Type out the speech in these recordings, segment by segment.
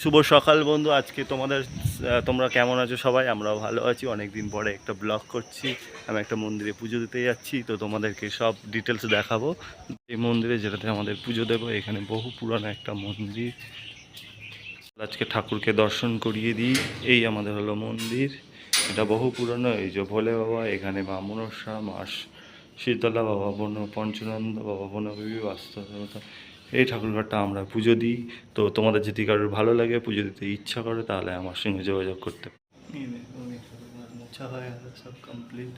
শুভ সকাল বন্ধু, আজকে তোমাদের তোমরা কেমন আছো সবাই? আমরাও ভালো আছি। অনেক দিন পরে একটা ব্লগ করছি। আমি একটা মন্দিরে পুজো দিতে যাচ্ছি, তো তোমাদেরকে সব ডিটেলস দেখাবো। এই মন্দিরে যেটাতে আমাদের পুজো দেবো, এখানে বহু পুরানো একটা মন্দির। আজকে ঠাকুরকে দর্শন করিয়ে দিই। এই আমাদের হলো মন্দির। এটা বহু পুরনো, এই যে ভোলে বাবা, এখানে মা মনসা শীতলা বাবা, বন পঞ্চনন্দ বাবা বনবিবি বাস্তবতা এই ঠাকুরঘরটা আমরা পুজো দিই। তো তোমাদের যদি কারোর ভালো লাগে, পুজো দিতে ইচ্ছা করে, তাহলে আমার সঙ্গে যোগাযোগ করতে হয়ে সব কমপ্লিট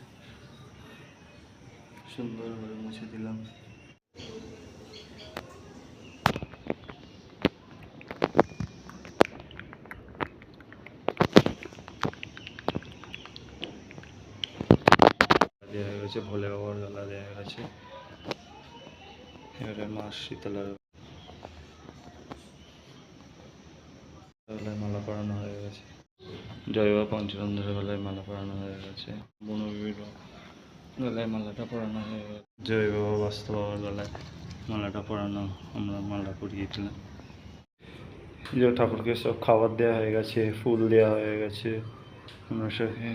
সুন্দরভাবে মুছে দিলাম। গেছে, ভোলে বাবার গলা দেওয়া গেছে। এবারে মা শীতলার গলায় মালা পরানো হয়ে গেছে। জয় বাবা পঞ্চরন্ধ্রের গলায় মালা পরানো হয়ে গেছে। বনবিবির গলায় মালাটা পরানো হয়ে গেছে। জয় বাবা বাস্তব গলায় মালাটা পরানো আমরা মালা পরিয়েছিলাম। যে ঠাকুরকে সব খাবার দেওয়া হয়ে গেছে, ফুল দেওয়া হয়ে গেছে। আমরা সঙ্গে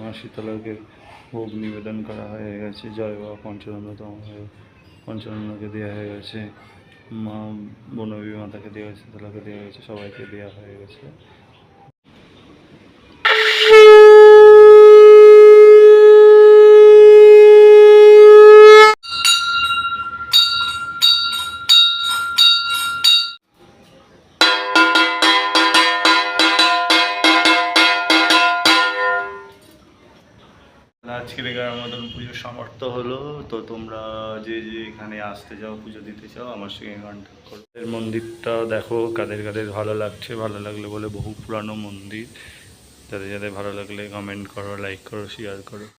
মা শীতলাকে ভোগ নিবেদন করা হয়ে গেছে। জয় বাবা পঞ্চরন্দ্রতম হয়ে পঞ্চরন্দ্রকে দেওয়া হয়ে গেছে। মা বনবী মাতাকে দেওয়া হয়েছে শীতলাকে দেওয়া হয়েছে সবাইকে দেওয়া হয়ে গেছে। আজকের এগারো মতন পুজো সমাপ্ত হলো, তো তোমরা যে যে এখানে আসতে চাও, পুজো দিতে চাও, আমার সঙ্গে কন্ট্যাক্ট করো। এর মন্দিরটা দেখো, কাদের কাদের ভালো লাগছে, ভালো লাগলে বলে বহু পুরানো মন্দির। যাদের যাদের ভালো লাগলে কমেন্ট করো লাইক করো শেয়ার করো।